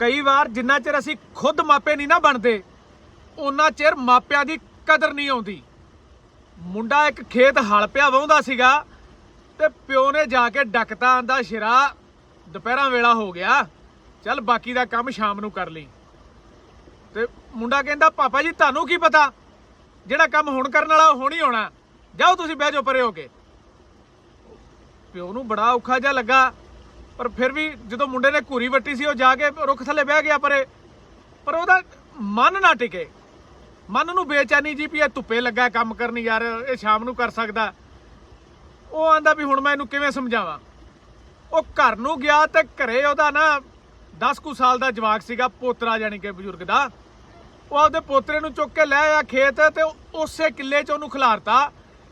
ਕਈ ਵਾਰ ਜਿੰਨਾ ਚਿਰ ਅਸੀਂ ਖੁਦ ਮਾਪੇ ਨਹੀਂ ਨਾ ਬਣਦੇ ਉਹਨਾਂ ਚਿਰ ਮਾਪਿਆਂ ਦੀ ਕਦਰ ਨਹੀਂ ਆਉਂਦੀ। ਮੁੰਡਾ ਇੱਕ ਖੇਤ ਹਲ ਪਿਆ ਵਾਹੁੰਦਾ ਸੀਗਾ ਤੇ ਪਿਓ ਨੇ ਜਾ ਕੇ ਡੱਕਤਾ ਆਂਦਾ ਸ਼ਿਰਾ, ਦੁਪਹਿਰਾਂ ਵੇਲਾ ਹੋ ਗਿਆ, ਚੱਲ ਬਾਕੀ ਦਾ ਕੰਮ ਸ਼ਾਮ ਨੂੰ ਕਰ ਲਈ। ਤੇ ਮੁੰਡਾ ਕਹਿੰਦਾ, ਪਾਪਾ ਜੀ, ਤੁਹਾਨੂੰ ਕੀ ਪਤਾ? ਜਿਹੜਾ ਕੰਮ ਹੁਣ ਕਰਨ ਵਾਲਾ ਹੁਣ ਹੀ ਹੋਣਾ ਜਾਓ ਤੁਸੀਂ ਬਹਿ ਜਾਓ ਪਰੇ ਹੋ ਕੇ। ਪਿਓ ਨੂੰ ਬੜਾ ਔਖਾ ਜਿਹਾ ਲੱਗਾ। ਪਰ ਫਿਰ ਵੀ ਜਦੋਂ ਮੁੰਡੇ ਨੇ ਘੂਰੀ ਵੱਟੀ ਸੀ, ਉਹ ਜਾ ਕੇ ਰੁੱਖ ਥੱਲੇ ਬਹਿ ਗਿਆ ਪਰੇ। ਪਰ ਉਹਦਾ ਮਨ ਨਾ ਟਿਕੇ। ਮਨ ਨੂੰ ਬੇਚੈਨੀ ਜੀ ਵੀ ਇਹ ਧੁੱਪੇ ਲੱਗਾ ਕੰਮ ਕਰਨ ਯਾਰ, ਇਹ ਸ਼ਾਮ ਨੂੰ ਕਰ ਸਕਦਾ। ਉਹ ਆਂਦਾ ਵੀ ਹੁਣ ਮੈਂ ਇਹਨੂੰ ਕਿਵੇਂ ਸਮਝਾਵਾਂ? ਉਹ ਘਰ ਨੂੰ ਗਿਆ ਤੇ ਘਰੇ ਉਹਦਾ ਨਾ 10 ਕੁ ਸਾਲ ਦਾ ਜਵਾਕ ਸੀਗਾ, ਪੋਤਰਾ ਜਾਨੀ ਕਿ ਬਜ਼ੁਰਗ ਦਾ। ਉਹ ਆਪਦੇ ਪੋਤਰੇ ਨੂੰ ਚੁੱਕ ਕੇ ਲੈ ਆਇਆ ਖੇਤ ਤੇ ਉਸੇ ਕਿੱਲੇ 'ਚ ਉਹਨੂੰ ਖਿਲਾਰਤਾ,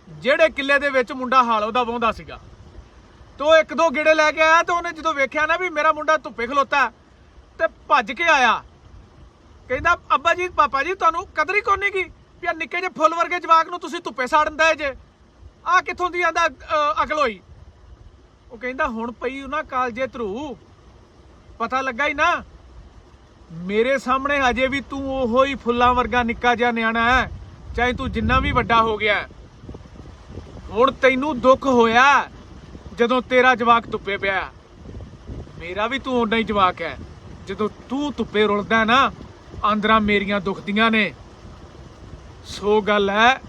ਜਿਹੜੇ ਕਿੱਲੇ ਦੇ ਵਿੱਚ ਮੁੰਡਾ ਹਾਲ ਉਹਦਾ ਵਾਹੁੰਦਾ ਸੀਗਾ। ਤੇ ਉਹ ਇੱਕ ਦੋ ਗੇੜੇ ਲੈ ਕੇ ਆਇਆ ਤੇ ਉਹਨੇ ਜਦੋਂ ਵੇਖਿਆ ਨਾ ਵੀ ਮੇਰਾ ਮੁੰਡਾ ਧੁੱਪੇ ਖਲੋਤਾ ਤੇ ਭੱਜ ਕੇ ਆਇਆ। ਕਹਿੰਦਾ, ਅੱਬਾ ਜੀ, ਪਾਪਾ ਜੀ, ਤੁਹਾਨੂੰ ਕਦਰ ਹੀ ਕੋਨੀ ਕੀ ਵੀ ਨਿੱਕੇ ਜਿਹੇ ਫੁੱਲ ਵਰਗੇ ਜਵਾਕ ਨੂੰ ਤੁਸੀਂ ਧੁੱਪੇ ਸਾੜਨ ਦੇ ਜੇ। ਆ ਕਿੱਥੋਂ ਦੀ ਆਂਦਾ ਅਕਲ ਹੋਈ ਉਹ ਕਹਿੰਦਾ, ਹੁਣ ਪਈ ਉਹਨਾਂ ਕਾਲਜੇ ਧਰੂ। ਪਤਾ ਲੱਗਾ ਹੀ ਨਾ, ਮੇਰੇ ਸਾਹਮਣੇ ਅਜੇ ਵੀ ਤੂੰ ਉਹੋ ਹੀ ਫੁੱਲਾਂ ਵਰਗਾ ਨਿੱਕਾ ਜਿਹਾ ਨਿਆਣਾ ਹੈ, ਚਾਹੇ ਤੂੰ ਜਿੰਨਾ ਵੀ ਵੱਡਾ ਹੋ ਗਿਆ। ਹੁਣ ਤੈਨੂੰ ਦੁੱਖ ਹੋਇਆ। ਜਦੋਂ ਤੇਰਾ ਜਵਾਕ ਧੁੱਪੇ ਪਿਆ ਮੇਰਾ ਵੀ ਤੂੰ ਓਨਾ ਹੀ ਜਵਾਕ ਹੈ। ਜਦੋਂ ਤੂੰ ਧੁੱਪੇ ਰੁਲਦਾ ਨਾ, ਆਂਦਰਾਂ ਮੇਰੀਆਂ ਦੁਖਦੀਆਂ ਨੇ। ਸੋ ਗੱਲ ਹੈ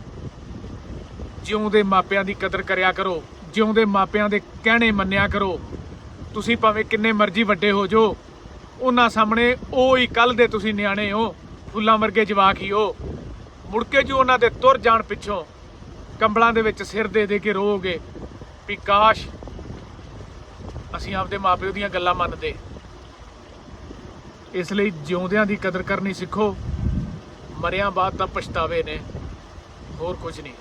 ਜਿਉਂਦੇ ਮਾਪਿਆਂ ਦੀ ਕਦਰ ਕਰਿਆ ਕਰੋ ਜਿਉਂਦੇ ਮਾਪਿਆਂ ਦੇ ਕਹਿਣੇ ਮੰਨਿਆ ਕਰੋ, ਤੁਸੀਂ ਭਾਵੇਂ ਕਿੰਨੇ ਮਰਜ਼ੀ ਵੱਡੇ ਹੋ ਜੋ ਉਹਨਾਂ ਸਾਹਮਣੇ ਉਹ ਹੀ ਕੱਲ ਦੇ ਤੁਸੀਂ ਨਿਆਣੇ ਹੋ, ਫੁੱਲਾਂ ਵਰਗੇ ਜਵਾਕ ਹੀ ਹੋ। ਮੁੜ ਕੇ ਜੋ ਉਹਨਾਂ ਦੇ ਤੁਰ ਜਾਣ ਪਿੱਛੋਂ, ਕੰਬਲਾਂ ਦੇ ਵਿੱਚ ਸਿਰ ਦੇ ਦੇ ਕੇ ਰੋਗੇ ਵੀ ਕਾਸ਼ ਅਸੀਂ ਆਪਦੇ ਮਾਪਿਓ ਦੀਆਂ ਗੱਲਾਂ ਮੰਨਦੇ। ਇਸ ਲਈ ਜਿਉਂਦਿਆਂ ਦੀ ਕਦਰ ਕਰਨੀ ਸਿੱਖੋ। ਮਰਿਆਂ ਬਾਅਦ ਤਾਂ ਪਛਤਾਵੇ ਨੇ। ਹੋਰ ਕੁਝ ਨਹੀਂ।